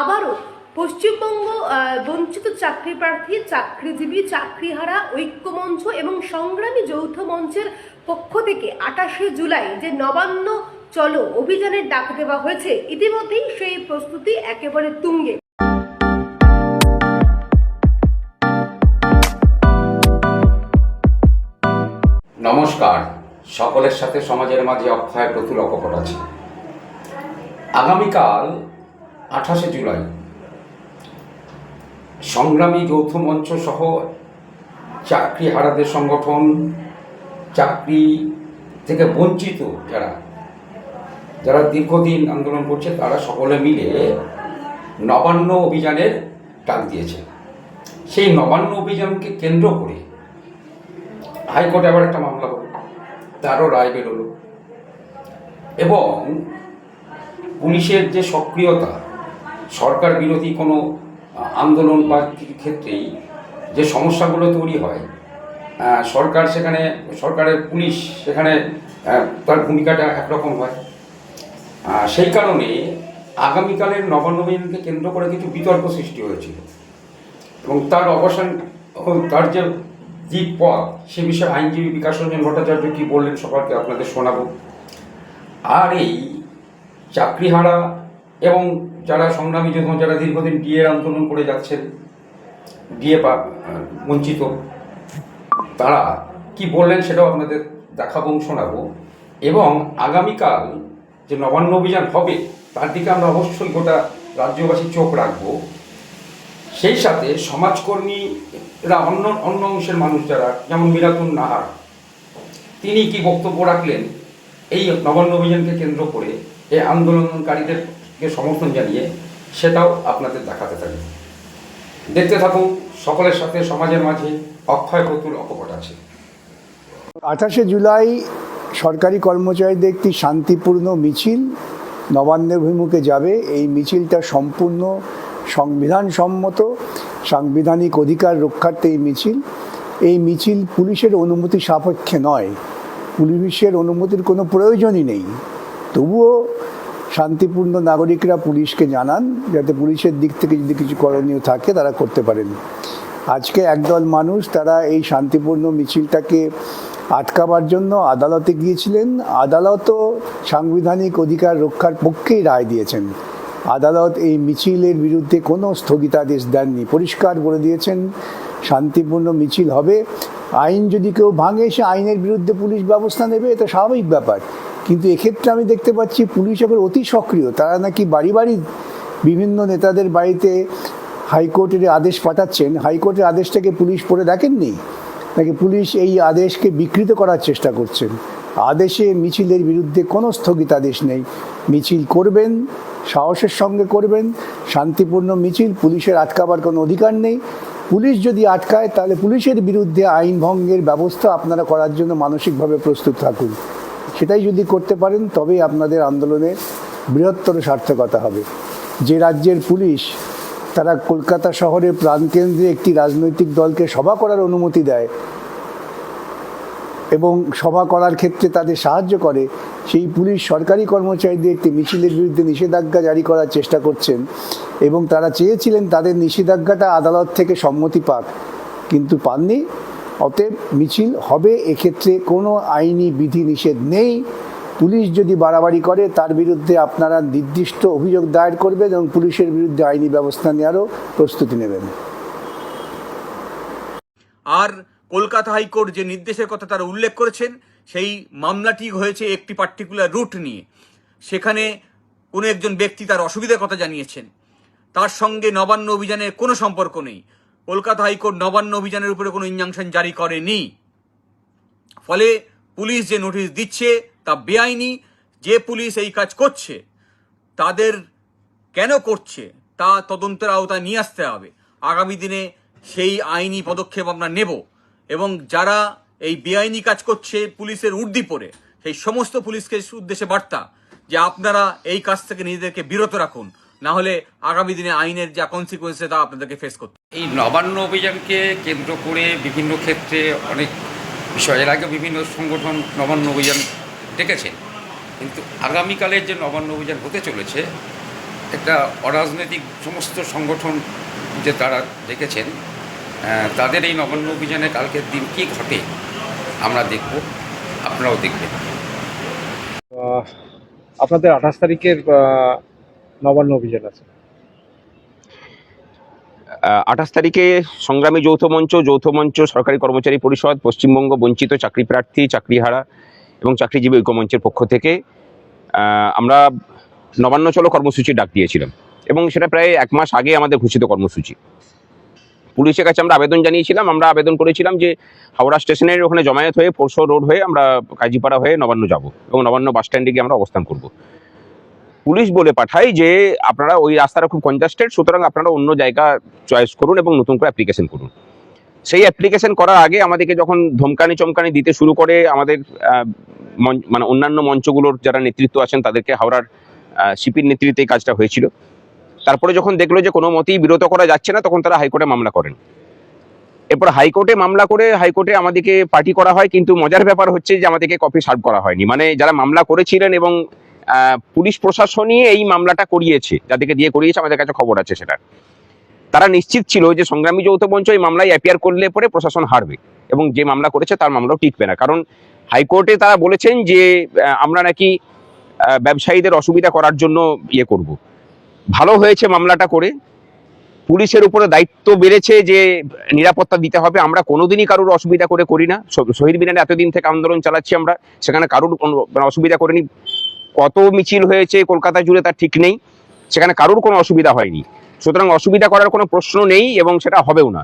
আবারও পশ্চিমবঙ্গ বঞ্চিত চাকরি প্রার্থী, চাকরিজীবী, চাকরিহারা, ঐক্যমঞ্চ এবং সংগ্রামী যৌথ মঞ্চের পক্ষ থেকে আঠাশে জুলাই যে নবান্ন চলো অভিযানের ডাক দেওয়া হয়েছে, ইতিমধ্যেই সেই প্রস্তুতি একেবারে তুঙ্গে। নমস্কার, সকলের সাথে সমাজের মাঝে অক্ষয় প্রতুল অকপট আছে। আগামীকাল আঠাশে জুলাই। সংগ্রামী যৌথ মঞ্চ সহ চাকরি হারাদের সংগঠন, চাকরি থেকে বঞ্চিত যারা যারা দীর্ঘদিন আন্দোলন করছে, তারা সকলে মিলে নবান্ন অভিযানের ডাক দিয়েছে। সেই নবান্ন অভিযানকে কেন্দ্র করে হাইকোর্টে আবার একটা মামলা হলো তারও রায় বেরোলো। এবং পুলিশের যে সক্রিয়তা সরকার বিরোধী কোনো আন্দোলন বা ক্ষেত্রেই যে সমস্যাগুলো তৈরি হয় সরকার সেখানে, সরকারের পুলিশ সেখানে তার ভূমিকাটা একরকম হয়। সেই কারণে আগামীকালের নবান্নবীনকে কেন্দ্র করে কিছু বিতর্ক সৃষ্টি হয়েছিল। এবং তার অবসান তার যে যে পথ, সে বিষয়ে আইনজীবী বিকাশ রঞ্জন ভট্টাচার্য কি বললেন সকলকে আপনাদের শোনাবো। আর এই চাকরিহারা এবং যারা সংগ্রামী যোদ্ধা যারা দীর্ঘদিন ডিএ আন্দোলন করে যাচ্ছেন, ডিএ বঞ্চিত, তারা কি বললেন সেটাও আপনাদের দেখাবো, শোনাবো। এবং আগামীকাল যে নবান্ন অভিযান হবে, তার দিকে আমরা অবশ্যই গোটা রাজ্যবাসী চোখ রাখব। সেই সাথে সমাজকর্মীরা অন্য অন্য অংশের মানুষ যারা, যেমন মিরাতুন নাহার, তিনি কি বক্তব্য রাখলেন এই নবান্ন অভিযানকে কেন্দ্র করে, এই আন্দোলনকারীদেরকে সমর্থন জানিয়ে সেটাও আপনাদের দেখাতে থাকি দেখতে থাকুন, সকলের সাথে, সমাজের মাঝে অক্ষয় প্রতুল অকপট আছে। আঠাশে জুলাই সরকারি কর্মচারীদের একটি শান্তিপূর্ণ মিছিল নবান্নের অভিমুখে যাবে। এই মিছিলটা সম্পূর্ণ সংবিধানসম্মত, সাংবিধানিক অধিকার রক্ষার্থে এই মিছিল। এই মিছিল পুলিশের অনুমতি সাপেক্ষে নয়। পুলিশের অনুমতির কোনো প্রয়োজনই নেই। তবুও শান্তিপূর্ণ নাগরিকরা পুলিশকে জানান, যাতে পুলিশের দিক থেকে যদি কিছু করণীয় থাকে, তারা করতে পারেন। আজকে একদল মানুষ, তারা এই শান্তিপূর্ণ মিছিলটাকে আটকাবার জন্য আদালতে গিয়েছিলেন। আদালতও সাংবিধানিক অধিকার রক্ষার পক্ষেই রায় দিয়েছেন। আদালত এই মিছিলের বিরুদ্ধে কোনো স্থগিতাদেশ দেননি। পরিষ্কার বলে দিয়েছেন, শান্তিপূর্ণ মিছিল হবে। আইন যদি কেউ ভাঙে, সে আইনের বিরুদ্ধে পুলিশ ব্যবস্থা নেবে, এটা স্বাভাবিক ব্যাপার। কিন্তু এক্ষেত্রে আমি দেখতে পাচ্ছি পুলিশ এখন অতি সক্রিয়। তারা নাকি বাড়ি বাড়ি বিভিন্ন নেতাদের বাড়িতে হাইকোর্টের আদেশ পাঠাচ্ছেন। হাইকোর্টের আদেশটাকে পুলিশ পড়ে দেখেননি? নাকি পুলিশ এই আদেশকে বিকৃত করার চেষ্টা করছেন? আদেশে মিছিলের বিরুদ্ধে কোনো স্থগিতাদেশ নেই। মিছিল করবেন, সাহসের সঙ্গে করবেন, শান্তিপূর্ণ মিছিল, পুলিশের আটকাবার কোনো অধিকার নেই। পুলিশ যদি আটকায়, তাহলে পুলিশের বিরুদ্ধে আইন ভঙ্গের ব্যবস্থা আপনারা করার জন্য মানসিকভাবে প্রস্তুত থাকুন। সেটাই যদি করতে পারেন, তবেই আপনাদের আন্দোলনে বৃহত্তর সার্থকতা হবে। যে রাজ্যের পুলিশ তারা কলকাতা শহরের প্রাণকেন্দ্রে একটি রাজনৈতিক দলকে সভা করার অনুমতি দেয় এবং সভা করার ক্ষেত্রে তাদের সাহায্য করে, সেই পুলিশ সরকারি কর্মচারীদের একটি মিছিলের বিরুদ্ধে নিষেধাজ্ঞা জারি করার চেষ্টা করছেন এবং তারা চেয়েছিলেন তাদের নিষেধাজ্ঞাটা আদালত থেকে সম্মতি পাক, কিন্তু পাননি। অতএব মিছিল হবে, এক্ষেত্রে কোনো আইনি বিধি নিষেধ নেই। পুলিশ যদি বাড়াবাড়ি করে, তার বিরুদ্ধে আপনারা নির্দিষ্ট অভিযোগ দায়ের করবেন এবং পুলিশের বিরুদ্ধে আইনি ব্যবস্থা নেওয়ারও প্রস্তুতি নেবেন। আর কলকাতা হাইকোর্ট যে নির্দেশের কথা তারা উল্লেখ করেছেন, সেই মামলাটি হয়েছে একটি পার্টিকুলার রুট নিয়ে। সেখানে কোনো একজন ব্যক্তি তার অসুবিধার কথা জানিয়েছেন। তার সঙ্গে নবান্ন অভিযানের কোনো সম্পর্ক নেই। কলকাতা হাইকোর্ট নবান্ন অভিযানের উপরে কোনো ইঞ্জাংশন জারি করেনি। ফলে পুলিশ যে নোটিশ দিচ্ছে তা বেআইনি। যে পুলিশ এই কাজ করছে, তাদের কেন করছে, তা তদন্তের আওতায় নিয়ে আসতে হবে। আগামী দিনে সেই আইনি পদক্ষেপ আমরা নেব এবং যারা এই বেআইনি কাজ করছে পুলিশের উর্দি পরে সেই সমস্ত পুলিশকে উদ্দেশ্যে বার্তা যে আপনারা এই কাজ থেকে নিজেদেরকে বিরত রাখুন। না হলে আগামী দিনে আইনের যা কনসিকুয়েন্সে তা আপনাদেরকে ফেস করতে এই নবান্ন অভিযানকে কেন্দ্র করে বিভিন্ন ক্ষেত্রে অনেক বিষয় এর আগে বিভিন্ন সংগঠন নবান্ন অভিযান ডেকেছেন। কিন্তু আগামীকালের যে নবান্ন অভিযান হতে চলেছে একটা অরাজনৈতিক সমস্ত সংগঠন যে তারা দেখেছেন তাদের এই নবান্ন অভিযানে কালকের দিন কী ঘটে আমরা দেখব আপনারাও দেখবেন। আপনাদের আঠাশ তারিখের নবান্ন অভিযান আছে। আঠাশ তারিখে সংগ্রামী যৌথ মঞ্চ যৌথ মঞ্চ, সরকারি কর্মচারী পরিষদ, পশ্চিমবঙ্গ বঞ্চিত চাকরি প্রার্থী, চাকরিহারা এবং চাকরিজীবী ঐক্য মঞ্চের পক্ষ থেকে আমরা নবান্ন চলো কর্মসূচি ডাক দিয়েছিলাম এবং সেটা প্রায় এক মাস আগে আমাদের ঘোষিত কর্মসূচি। পুলিশের কাছে আমরা আবেদন জানিয়েছিলাম, আমরা আবেদন করেছিলাম যে হাওড়া স্টেশনের ওখানে জমায়েত হয়ে পোরশো রোড হয়ে আমরা কাজীপাড়া হয়ে নবান্ন যাব এবং নবান্ন বাস স্ট্যান্ডে গিয়ে আমরা অবস্থান করব। পুলিশ বলে পাঠায় যে আপনারা ওই রাস্তাটা খুব কনজাস্টেড সুতরাং আপনারা অন্য জায়গা চয়েস করুন এবং নতুন করে অ্যাপ্লিকেশন করুন। সেই অ্যাপ্লিকেশন করার আগে আমাদেরকে যখন ধমকানি চমকানি দিতে শুরু করে আমাদের মানে অন্যান্য মঞ্চগুলোর যারা নেতৃত্ব আছেন তাদেরকে হাওড়ার সিপির নেতৃত্বে কাজটা হয়েছিল। তারপরে যখন দেখল যে কোনো মতেই বিরত করা যাচ্ছে না, তখন তারা হাইকোর্টে মামলা করেন। এরপর হাইকোর্টে মামলা করে হাইকোর্টে আমাদেরকে পার্টি করা হয়, কিন্তু মজার ব্যাপার হচ্ছে যে আমাদেরকে কপি সার্ভ করা হয়নি। মানে যারা মামলা করেছিলেন এবং পুলিশ প্রশাসনই এই মামলাটা করিয়েছে, যাদেরকে দিয়ে করিয়েছে, আমাদের কাছে খবর আছে সেটা। তারা নিশ্চিত ছিল যে সংগ্রামী যৌথ মঞ্চ এই মামলায় অ্যাপিয়ার করলে পরে প্রশাসন হারবে এবং যে মামলা করেছে তার মামলাও টিকবে না। কারণ হাইকোর্টে তারা বলেছেন যে আমরা নাকি ব্যবসায়ীদের অসুবিধা করার জন্য ইয়ে করব। ভালো হয়েছে মামলাটা করে। পুলিশের উপরে দায়িত্ব বেড়েছে যে নিরাপত্তা দিতে হবে। আমরা কোনোদিনই কারোর অসুবিধা করে করি না। শহীদ মিনারে এতদিন থেকে আন্দোলন চালাচ্ছি আমরা। সেখানে কারোর অসুবিধা করিনি। কত মিছিল হয়েছে, কলকাতা জুড়ে তার ঠিক নেই, সেখানে কারোর কোনো অসুবিধা হয়নি। সুতরাং অসুবিধা করার কোনো প্রশ্ন নেই এবং সেটা হবেও না।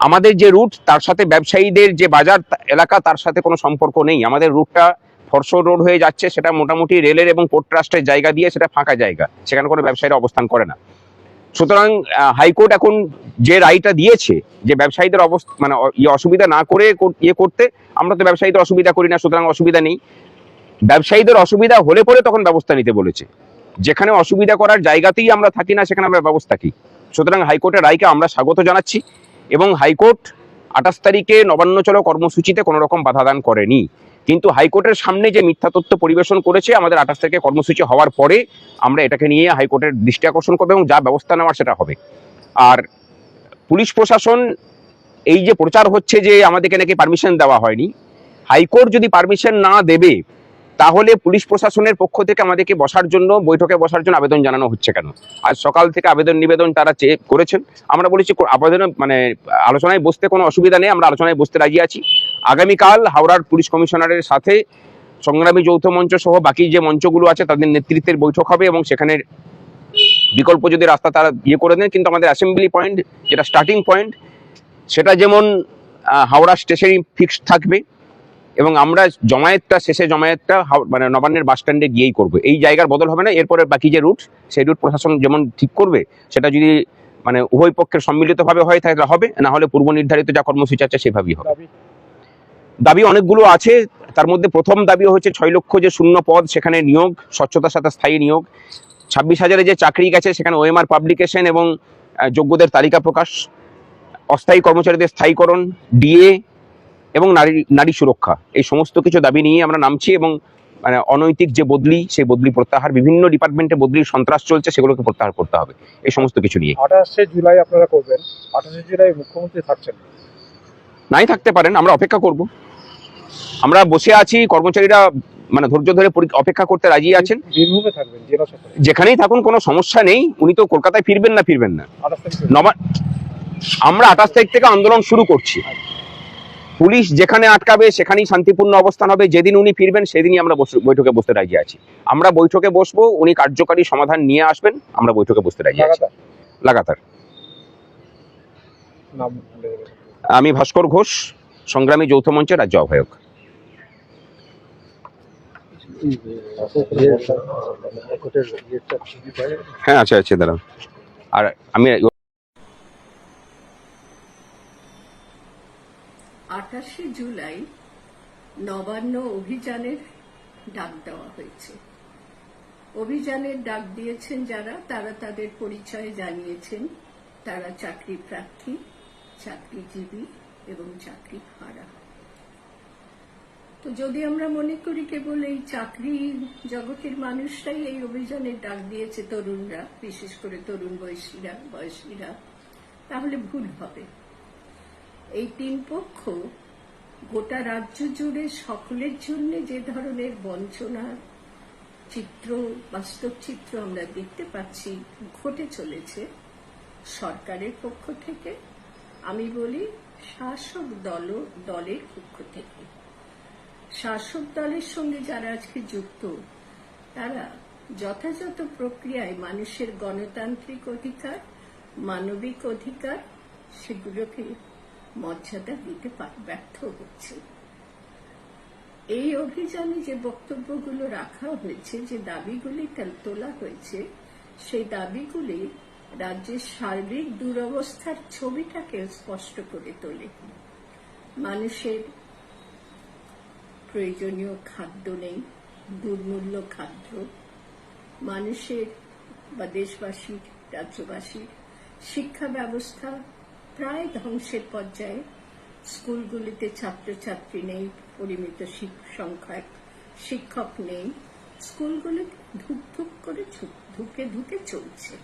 আমাদের যে রুট, তার সাথে ব্যবসায়ীদের যে বাজার এলাকা, তার সাথে কোনো সম্পর্ক নেই। আমাদের রুটটা ফরসো রোড হয়ে যাচ্ছে, সেটা মোটামুটি রেলের এবং পোর্ট ট্রাস্টের জায়গা দিয়ে সেটা ফাঁকা জায়গা, সেখানে কোনো ব্যবসায়ীরা অবস্থান করে না। সুতরাং হাইকোর্ট এখন যে রায়টা দিয়েছে, যে ব্যবসায়ীদের অবস্থা মানে ইয়ে অসুবিধা না করে ইয়ে করতে, আমরা তো ব্যবসায়ীদের অসুবিধা করি না, সুতরাং অসুবিধা নেই। ব্যবসায়ীদের অসুবিধা হলে পরে তখন ব্যবস্থা নিতে বলেছে। যেখানে অসুবিধা করার জায়গাতেই আমরা থাকি না, সেখানে আমরা ব্যবস্থা কি সুতরাং হাইকোর্টের রায়কে আমরা স্বাগত জানাচ্ছি এবং হাইকোর্ট আঠাশ তারিখে নবান্ন চলো কর্মসূচিতে কোনো রকম বাধা দান করেনি। কিন্তু হাইকোর্টের সামনে যে মিথ্যা তথ্য পরিবেশন করেছে, আমাদের আঠাশ তারিখে কর্মসূচি হওয়ার পরে আমরা এটাকে নিয়ে হাইকোর্টের দৃষ্টি আকর্ষণ করব এবং যা ব্যবস্থা নেওয়ার সেটা হবে। আর পুলিশ প্রশাসন এই যে প্রচার হচ্ছে যে আমাদেরকে নাকি পারমিশন দেওয়া হয়নি, হাইকোর্ট যদি পারমিশন না দেবে তাহলে পুলিশ প্রশাসনের পক্ষ থেকে আমাদেরকে বসার জন্য, বৈঠকে বসার জন্য আবেদন জানানো হচ্ছে কেন? আজ সকাল থেকে আবেদন নিবেদন তারা চেয়ে করেছেন। আমরা বলেছি আবেদনে মানে আলোচনায় বসতে কোনো অসুবিধা নেই, আমরা আলোচনায় বসতে রাজি আছি। আগামীকাল হাওড়ার পুলিশ কমিশনারের সাথে সংগ্রামী যৌথ মঞ্চ সহ বাকি যে মঞ্চগুলো আছে, তাদের নেতৃত্বের বৈঠক হবে এবং সেখানে বিকল্প যদি রাস্তা তারা ইয়ে করে দেন, কিন্তু আমাদের অ্যাসেম্বলি পয়েন্ট যেটা স্টার্টিং পয়েন্ট সেটা যেমন হাওড়া স্টেশনই ফিক্সড থাকবে। এবং আমরা জমায়েতটা শেষে জমায়েতটা মানে নবান্নের বাস স্ট্যান্ডে গিয়েই করব। এই জায়গার বদল হবে না এরপরে বাকি যে রুট সেই রুট প্রশাসন যেমন ঠিক করবে সেটা যদি মানে উভয় পক্ষের সম্মিলিতভাবে হয় তাহলে হবে না হলে পূর্ব নির্ধারিত যা কর্মসূচি আছে সেভাবেই হবে। দাবি? অনেকগুলো আছে তার মধ্যে প্রথম দাবি হচ্ছে ছয় লক্ষ যে শূন্য পদ সেখানে নিয়োগ স্বচ্ছতার সাথে স্থায়ী নিয়োগ। ছাব্বিশ হাজারে যে চাকরি গেছে সেখানে ওএমআর পাবলিকেশন এবং যোগ্যদের তালিকা প্রকাশ। অস্থায়ী কর্মচারীদের স্থায়ীকরণ ডিএ এবং নারী নারী সুরক্ষা। এই সমস্ত কিছু দাবি নিয়ে আমরা নামছি এবং মানে অনৈতিক যে বদলি সেই বদলি প্রত্যাহার বিভিন্ন ডিপার্টমেন্টে বদলির সন্ত্রাস চলছে সেগুলোকে প্রত্যাহার করতে হবে। এই সমস্ত কিছু নিয়ে। আঠাশে জুলাই আপনারা করবেন। আঠাশে জুলাই মুখ্যমন্ত্রী থাকছেন নাই থাকতে পারেন আমরা অপেক্ষা করব। আমরা বসে আছি কর্মচারীরা মানে ধৈর্য ধরে অপেক্ষা করতে রাজি আছেন। যেখানেই থাকুন কোনো সমস্যা নেই। উনি তো কলকাতায় ফিরবেন না ফিরবেন না। আমরা আঠাশ তারিখ থেকে আন্দোলন শুরু করছি। পুলিশ যেখানে আটকাবে সেখানেই শান্তিপূর্ণ অবস্থান হবে। যেদিন উনি ফিরবেন সেদিনই আমরা বৈঠকে বসতে রাজি আছি। আমরা বৈঠকে বসবো উনি কার্যকারী সমাধান নিয়ে আসবেন আমরা বৈঠকে বসতে রাজি আছি। লাগাতার। আমি ভাস্কর ঘোষ সংগ্রামী যৌথ মঞ্চের রাজ্য আহ্বায়ক। হ্যাঁ আছে আছে দাঁড়ান আর আমি আঠাশে জুলাই নবান্ন অভিযানের ডাক দেওয়া হয়েছে। অভিযানের ডাক দিয়েছেন যারা, তারা তাদের পরিচয় জানিয়েছেন। তারা চাকরি প্রার্থী, চাকরিজীবী এবং চাকরি হারা। তো যদি আমরা মনে করি কেবল এই চাকরি জগতের মানুষরাই এই অভিযানের ডাক দিয়েছে তরুণরা, বিশেষ করে তরুণ বয়সীরা বয়সীরা, তাহলে ভুল হবে। এই তিন পক্ষ গোটা রাজ্য জুড়ে সকলের জন্য যে ধরনের বঞ্চনার চিত্র, বাস্তব চিত্র আমরা দেখতে পাচ্ছি, ঘটে চলেছে, সরকারের পক্ষ থেকে, আমি বলি শাসক দল, দলের পক্ষ থেকে। শাসক দলের সঙ্গে যারা আজকে যুক্ত, তারা যথাযথ প্রক্রিয়ায় মানুষের গণতান্ত্রিক অধিকার, মানবিক অধিকার, সেগুলোকে মর্যাদা দিতে ব্যর্থ হচ্ছে। এই অভিযানে যে বক্তব্যগুলো রাখা হয়েছে, যে দাবিগুলি তোলা হয়েছে, সেই দাবিগুলি রাজ্যের সার্বিক দুরবস্থার ছবিটাকে স্পষ্ট করে তোলে। মানুষের প্রয়োজনীয় খাদ্য নেই, দুর্মূল্য খাদ্য। মানুষের বা দেশবাসীর, রাজ্যবাসীর শিক্ষা ব্যবস্থা প্রায় ধ্বংসের পর্যায়ে স্কুলগুলিতে ছাত্রছাত্রী নেই, পরিমিত সংখ্যায় শিক্ষক নেই, স্কুলগুলি ধুক ধুক করে ধুকে ধুকে চলছে।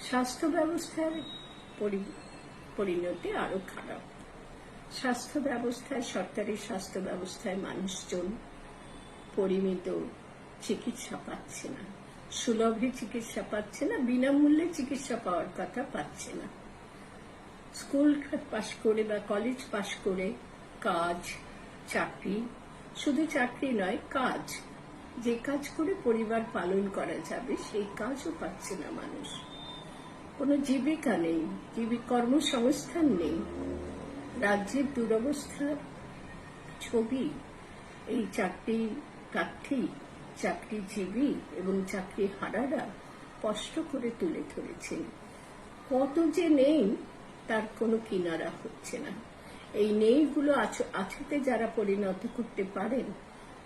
স্বাস্থ্য ব্যবস্থার পরি- পরিণতি আরও খারাপ। স্বাস্থ্য ব্যবস্থায় সরকারি স্বাস্থ্য ব্যবস্থায় মানুষজন পরিমিত চিকিৎসা পাচ্ছে না। সুলভে চিকিৎসা পাচ্ছে না, বিনামূল্যে চিকিৎসা পাওয়ার কথা পাচ্ছে না। স্কুল পাশ করে বা কলেজ পাশ করে কাজ, চাকরি, শুধু চাকরি নয়, কাজ। যে কাজ করে পরিবার পালন করা যাবে, সেই কাজও পাচ্ছে না মানুষ। কোনো জীবিকা নেই জীবিক কর্মসংস্থান নেই। রাজ্যের দুরবস্থার ছবি, এই চাকরি প্রার্থী, চাকরিজীবী এবং চাকরি হারারা স্পষ্ট করে তুলে ধরেছেন। কত যে নেই তার কোনো কিনারা হচ্ছে না। এই নেইগুলো আছ- আছুতে যারা পরিণত করতে পারেন,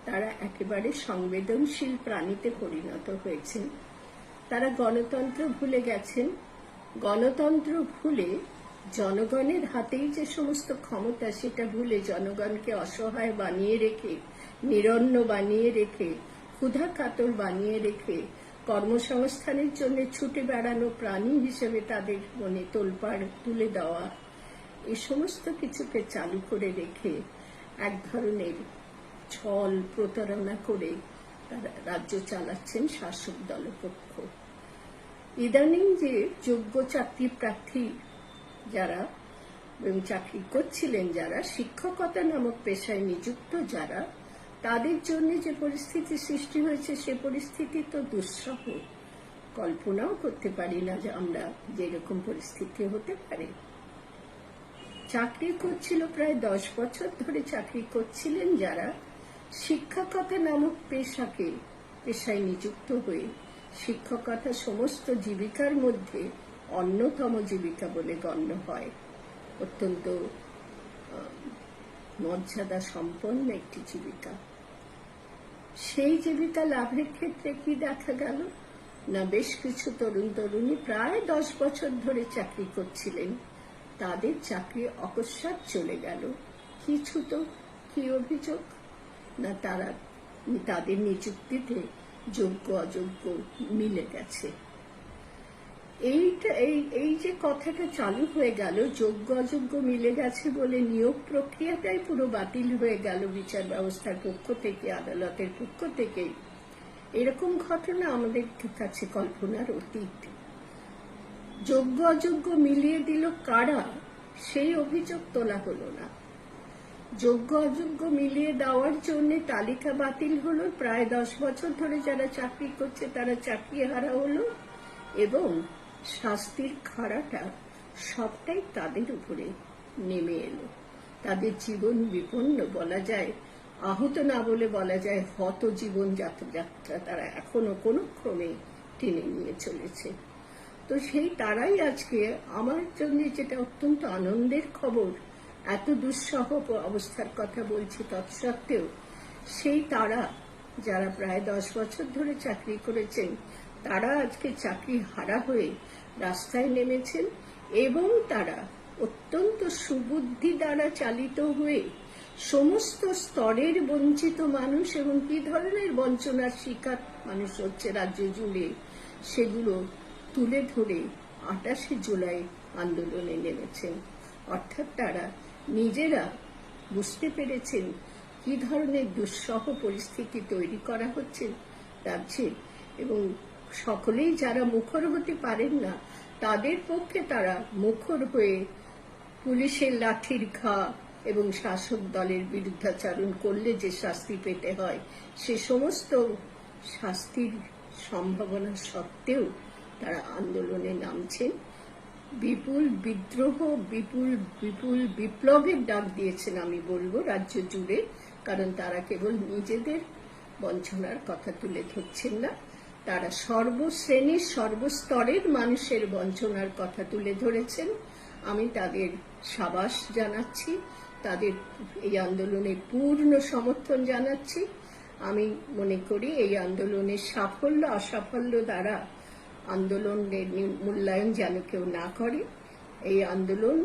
তারা একেবারে সংবেদনশীল প্রাণীতে পরিণত হয়েছেন। তারা গণতন্ত্র ভুলে গেছেন। গণতন্ত্র ভুলে জনগণের হাতেই যে সমস্ত ক্ষমতা, সেটা ভুলে জনগণকে অসহায় বানিয়ে রেখে, নিরন্ন বানিয়ে রেখে ক্ষুধা কাতর বানিয়ে রেখে কর্মসংস্থানের জন্য ছুটে বেড়ানো প্রাণী হিসেবে তাদের মনে তোলপাড় তুলে দেওয়া, এ সমস্ত কিছুকে চালু করে রেখে এক ধরনের ছল প্রতারণা করে তারা রাজ্য চালাচ্ছেন শাসক দলপক্ষ ইদানিং যে যোগ্য চাকরি প্রার্থী যারা এবং চাকরি করছিলেন যারা, শিক্ষকতা নামক পেশায় নিযুক্ত যারা তাদের জন্য যে পরিস্থিতি সৃষ্টি হয়েছে, সে পরিস্থিতি তো দুঃসহ। কল্পনাও করতে পারি না যে আমরা যেরকম পরিস্থিতি হতে পারে। চাকরি করছিল প্রায় দশ বছর ধরে চাকরি করছিলেন যারা শিক্ষকতা নামক পেশাকে, পেশায় নিযুক্ত হয়ে শিক্ষকতা সমস্ত জীবিকার মধ্যে অন্যতম জীবিকা বলে গণ্য হয়। অত্যন্ত মর্যাদা সম্পন্ন একটি জীবিকা। সেই জীবিকা লাভের ক্ষেত্রে কি দেখা গেল? না, বেশ কিছু তরুণ তরুণী প্রায় দশ বছর ধরে চাকরি করছিলেন। তাদের চাকরি অকস্মাৎ চলে গেল। কিছু তো কি অভিযোগ? না, তারা, তাদের নিযুক্তিতে যোগ্য অযোগ্য মিলে গেছে। এইটা, এই এই যে কথাটা চালু হয়ে গেল, যোগ্য অযোগ্য মিলে গেছে বলে নিয়োগ প্রক্রিয়াটাই পুরো বাতিল হয়ে গেল বিচার ব্যবস্থার পক্ষ থেকে, আদালতের পক্ষ থেকে এরকম ঘটনা আমাদের কাছে কল্পনার অতীত। যোগ্য অযোগ্য মিলিয়ে দিল কারা, সেই অভিযোগ তোলা হলো না। যোগ্য অযোগ্য মিলিয়ে দেওয়ার জন্য তালিকা বাতিল হলো, প্রায় দশ বছর ধরে যারা চাকরি করছে তারা চাকরি হারা হলো এবং শাস্তির খাড়াটা সবটাই তাদের উপরে নেমে এলো। তাদের জীবন বিপন্ন বলা যায়, আহত না বলে বলা যায়, হত জীবন যাত্রা তারা এখনও কোনো ক্রমে টেনে নিয়ে চলেছে। তো সেই তারাই আজকে আমার জন্য যেটা অত্যন্ত আনন্দের খবর, এত দুঃসহ অবস্থার কথা বলছি তৎসত্ত্বেও, সেই তারা যারা প্রায় দশ বছর ধরে চাকরি করেছেন তারা আজকে চাকরি হারা হয়ে রাস্তায় নেমেছেন এবং তারা অত্যন্ত সুবুদ্ধি দ্বারা চালিত হয়ে সমস্ত স্তরের বঞ্চিত মানুষ এবং কি ধরনের বঞ্চনার শিকার মানুষ হচ্ছে রাজ্য জুড়ে, সেগুলো তুলে ধরে আটাশে জুলাই আন্দোলনে নেমেছেন। অর্থাৎ তারা নিজেরা বুঝতে পেরেছেন কি ধরনের দুঃসহ পরিস্থিতি তৈরি করা হচ্ছে রাজ্যে এবং সকলেই যারা মুখর হতে পারেন না, তাদের পক্ষে তারা মুখর হয়ে পুলিশের লাঠির ঘা এবং শাসক দলের বিরুদ্ধাচারণ করলে যে শাস্তি পেতে হয়, সে সমস্ত শাস্তির সম্ভাবনা সত্ত্বেও তারা আন্দোলনে নামছেন। বিপুল বিদ্রোহ, বিপুল বিপুল বিপ্লবের ডাক দিয়েছেন আমি বলব রাজ্য জুড়ে, কারণ তারা কেবল নিজেদের বঞ্চনার কথা তুলে ধরছেন না। তারা সর্বশ্রেণীর, সর্বস্তরের মানুষের বঞ্চনার কথা তুলে ধরেছেন। আমি তাদের সাবাস জানাচ্ছি, তাদের এই আন্দোলনে পূর্ণ সমর্থন জানাচ্ছি। আমি মনে করি এই আন্দোলনের সাফল্য, অসাফল্য দ্বারা আন্দোলনের মূল্যায়ন যেন কেউ না করে। এই আন্দোলন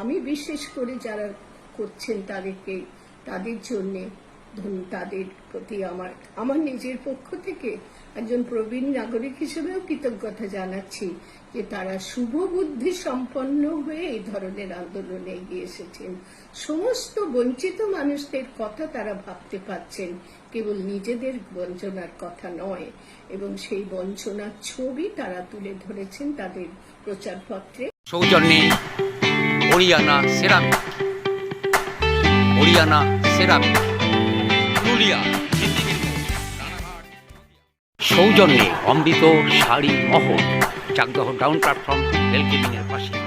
আমি বিশেষ করে যারা করছেন তাদেরকে, তাদের জন্যে তাদের প্রতি আমার আমার নিজের পক্ষ থেকে একজন প্রবীণ নাগরিক হিসেবেও কৃতজ্ঞতা জানাচ্ছি যে তারা শুভ বুদ্ধি সম্পন্ন হয়ে এই ধরনের আন্দোলনে এগিয়ে এসেছেন। সমস্ত বঞ্চিত মানুষদের কথা তারা ভাবতে পাচ্ছেন কেবল নিজেদের বঞ্চনার কথা নয়, এবং সেই বঞ্চনার ছবি তারা তুলে ধরেছেন তাদের প্রচারপত্রে। সৌজন্যে হরিয়ানা সেরামিক হরিয়ানা সেরামিক সৌজন্যে অমৃত শাড়ি মহল। চাকদহ ডাউন প্ল্যাটফর্ম রেল পাশে।